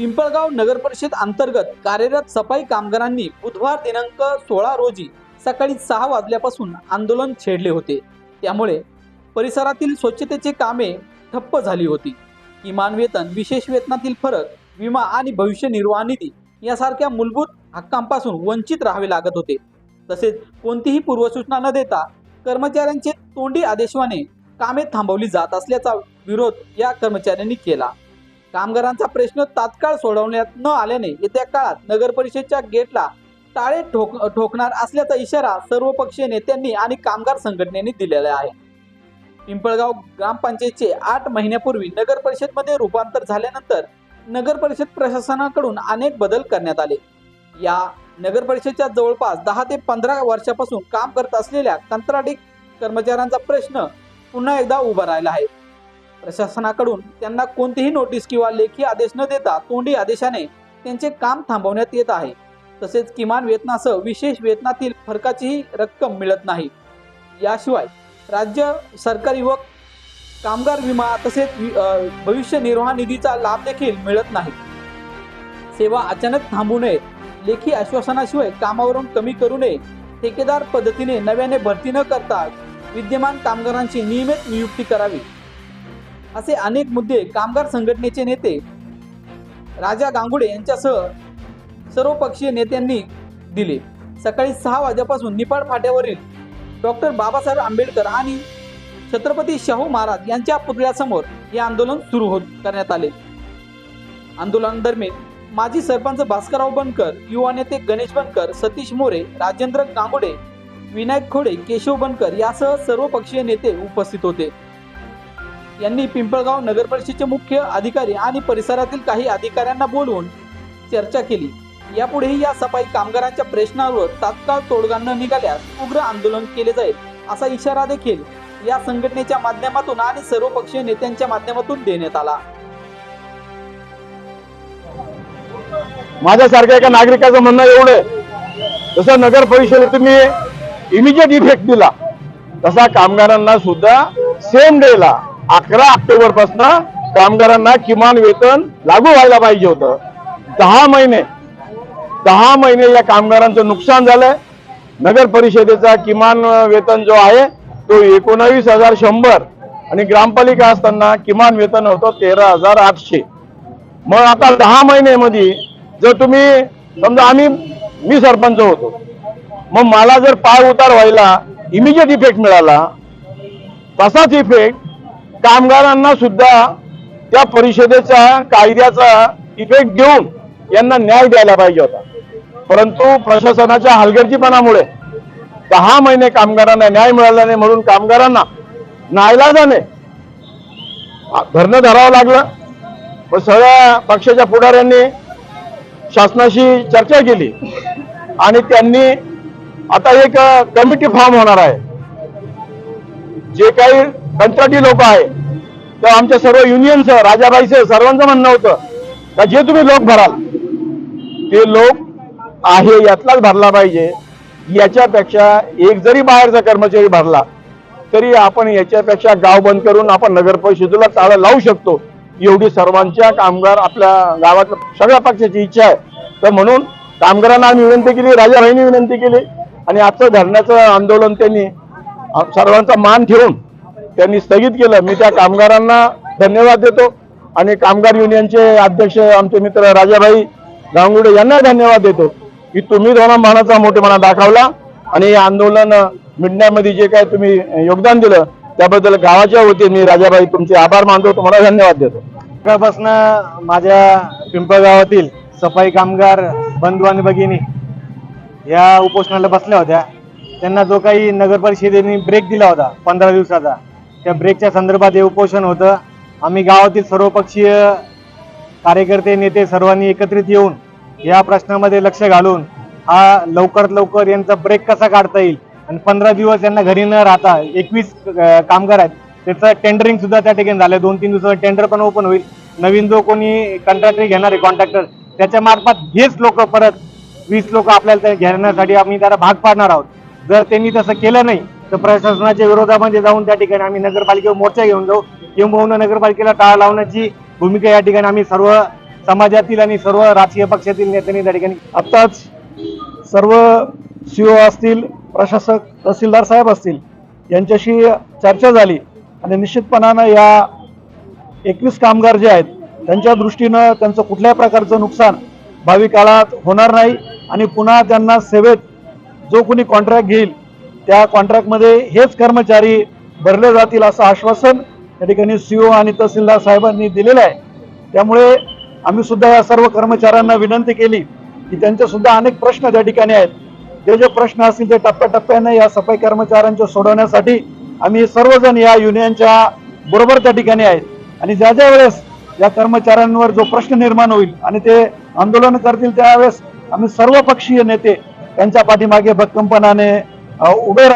पिंपळगाव नगर परिषद अंतर्गत कार्यरत सफाई कामगारांनी बुधवार दिनांक सोळा रोजी सकाळी सहा वाजल्यापासून आंदोलन छेडले होते. त्यामुळे परिसरातील स्वच्छतेचे कामे ठप्प झाली होती. किमान वेतन विशेष वेतनातील फरक विमा आणि भविष्य निर्वाह निधी यासारख्या मूलभूत हक्कांपासून वंचित राहावे लागत होते. तसेच कोणतीही पूर्वसूचना न देता कर्मचाऱ्यांचे तोंडी आदेशवाने कामे थांबवली जात असल्याचा विरोध या कर्मचाऱ्यांनी केला. कामगारांचा प्रश्न तात्काळ सोडवण्यात न आल्याने येत्या काळात नगर परिषदेच्या गेटला टाळे ठोक ठोकणार असल्याचा इशारा सर्वपक्षीय नेत्यांनी आणि कामगार संघटनेने दिलेला आहे. पिंपळगाव ग्रामपंचायतचे आठ महिन्यापूर्वी नगर परिषदमध्ये रूपांतर झाल्यानंतर नगर परिषद प्रशासनाकडून अनेक बदल करण्यात आले. या नगर परिषदेच्या जवळपास दहा ते पंधरा वर्षापासून काम करत असलेल्या कंत्राटी कर्मचाऱ्यांचा प्रश्न पुन्हा एकदा उभा राहिला आहे. प्रशासनाकडून त्यांना कोणतीही नोटीस किंवा लेखी आदेश न देता तोंडी आदेशाने त्यांचे काम थांबवण्यात येत आहे. तसेच किमान वेतनासह विशेष वेतनातील फरकाचीही रक्कम मिळत नाही. याशिवाय राज्य सरकारी व कामगार विमा तसेच वि- भविष्य निर्वाह निधीचा लाभ देखील मिळत नाही. सेवा अचानक थांबू नये लेखी आश्वासनाशिवाय कामावरून कमी करू नये ठेकेदार पद्धतीने नव्याने भरती न करता विद्यमान कामगारांची नियमित नियुक्ती करावी. असे अनेक मुद्दे कामगार संघटनेचे नेते राजा गांगुडे यांच्यासह सर्वपक्षीय नेत्यांनी दिले. सकाळी सहा वाजेपासून निपाड फाट्यावरील डॉक्टर बाबासाहेब आंबेडकर आणि छत्रपती शाहू महाराज यांच्या पुतळ्यासमोर हे आंदोलन सुरू होत करण्यात आले. आंदोलनादरम्यान माजी सरपंच भास्करराव बनकर युवा नेते गणेश बनकर सतीश मोरे राजेंद्र गांगुडे विनायक खोडे केशव बनकर यासह सर्व पक्षीय नेते उपस्थित होते. यांनी पिंपळगाव नगरपरिषदेचे मुख्य अधिकारी आणि परिसरातील काही अधिकाऱ्यांना बोलवून चर्चा केली. यापुढेही या सफाई कामगारांच्या प्रश्नावर तात्काळ तोडगा न निघाल्यास उग्र आंदोलन केले जाईल असा इशारा देखील या संघटनेच्या माध्यमातून आणि सर्वपक्षीय नेत्यांच्या माध्यमातून देण्यात आला. माझ्यासारख्या एका नागरिकाचं म्हणणं एवढं जसं नगर परिषदेत तुम्ही इमिजिएट इफेक्ट दिला तसा कामगारांना सुद्धा सेम डेला अकरा ऑक्टोबरपासून कामगारांना किमान वेतन लागू व्हायला पाहिजे होतं. दहा महिने दहा महिने या कामगारांचं नुकसान झालंय. नगर परिषदेचा किमान वेतन जो आहे तो एकोणावीस हजार शंभर आणि ग्रामपालिका असताना किमान वेतन होतं तेरा हजार आठशे. मग आता दहा महिन्यामध्ये जर तुम्ही समजा आम्ही मी सरपंच होतो. मग मला जर पाय उतार व्हायला इमिजिएट इफेक्ट मिळाला तसाच इफेक्ट कामगारांना सुद्धा त्या परिषदेच्या कायद्याचा इफेक्ट घेऊन यांना न्याय द्यायला पाहिजे होता. परंतु प्रशासनाच्या हलगर्जीपणामुळे दहा महिने कामगारांना न्याय मिळाला नाही म्हणून कामगारांना नाईलाजाने धरणं धरावं लागलं. व सगळ्या पक्षाच्या पुढाऱ्यांनी शासनाशी चर्चा केली. आणि त्यांनी आता एक कमिटी फॉर्म होणार आहे. जे काही कंत्राटी लोक आहे. तर आमच्या सर्व युनियनचं राजाबाईचं सर्वांचं म्हणणं होतं का जे तुम्ही लोक भराल ते लोक आहे यातलाच भरला पाहिजे. याच्यापेक्षा एक जरी बाहेरचा कर्मचारी भरला तरी आपण याच्यापेक्षा गाव बंद करून आपण नगर परिषदेला ताळं लावू शकतो. एवढी सर्वांच्या कामगार आपल्या गावातल्या सगळ्या पक्षाची इच्छा आहे. तर म्हणून कामगारांना आम्ही विनंती केली राजाभाईंनी विनंती केली. आणि आजचं धरण्याचं आंदोलन त्यांनी सर्वांचा मान ठेवून त्यांनी स्थगित केलं. मी त्या कामगारांना धन्यवाद देतो. आणि कामगार युनियनचे अध्यक्ष आमचे मित्र राजाभाई गांगुडे यांना धन्यवाद देतो की तुम्ही मानाचा मोठेपणा दाखवला आणि हे आंदोलन मिटण्यामध्ये जे काय तुम्ही योगदान दिलं त्याबद्दल गावाच्या वतीने मी राजाभाई तुमचे आभार मानतो. तुम्हाला धन्यवाद देतो. सकाळपासून माझ्या पिंपळगावातील सफाई कामगार बंधू आणि भगिनी या उपोषणाला बसल्या होत्या. त्यांना जो काही नगर परिषदेने ब्रेक दिला होता पंधरा दिवसाचा त्या ब्रेकच्या संदर्भात हे उपोषण होतं. आम्ही गावातील सर्वपक्षीय कार्यकर्ते नेते सर्वांनी एकत्रित येऊन या प्रश्नामध्ये लक्ष घालून हा लवकरात लवकर यांचा ब्रेक कसा काढता येईल आणि पंधरा दिवस यांना घरी न राहता एकवीस कामगार आहेत त्याचं टेंडरिंग सुद्धा त्या ठिकाणी झालं दोन तीन दिवसात टेंडर पण ओपन होईल. नवीन जो कोणी कंत्राटरी घेणार आहे कॉन्ट्रॅक्टर त्याच्या मार्फत हेच लोक परत वीस लोक आपल्याला घेण्यासाठी आम्ही त्याला भाग पाडणार आहोत. जर त्यांनी तसं केलं नाही तर प्रशासनाच्या विरोधामध्ये जाऊन त्या ठिकाणी आम्ही नगरपालिकेवर मोर्चा घेऊन जाऊ. किंबहुना नगरपालिकेला टाळा लावण्याची भूमिका या ठिकाणी आम्ही सर्व समाजातील आणि सर्व राजकीय पक्षातील नेत्यांनी त्या ठिकाणी आत्ताच सर्व सीओ असतील प्रशासक तहसीलदार साहेब असतील यांच्याशी चर्चा झाली. आणि निश्चितपणानं या एकवीस कामगार जे आहेत त्यांच्या दृष्टीनं त्यांचं कुठल्याही प्रकारचं नुकसान भावी काळात होणार नाही. आणि पुन्हा त्यांना सेवेत जो कोणी कॉन्ट्रॅक्ट घेईल त्या कॉन्ट्रॅक्टमध्ये हेच कर्मचारी भरले जातील असं आश्वासन या ठिकाणी सीओ आणि तहसीलदार साहेबांनी दिलेलं आहे. त्यामुळे आम्ही सुद्धा या सर्व कर्मचाऱ्यांना विनंती केली की त्यांचे सुद्धा अनेक प्रश्न त्या ठिकाणी आहेत. जे जे प्रश्न असतील ते टप्प्याटप्प्याने या सफाई कर्मचाऱ्यांच्या सोडवण्यासाठी आम्ही सर्वजण या युनियनच्या बरोबर त्या ठिकाणी आहेत. आणि ज्या ज्या वेळेस या कर्मचाऱ्यांवर जो प्रश्न निर्माण होईल आणि ते आंदोलन करतील त्यावेळेस आम्ही सर्व पक्षीय नेते त्यांच्या पाठीमागे भक्कमपणाने 好五倍了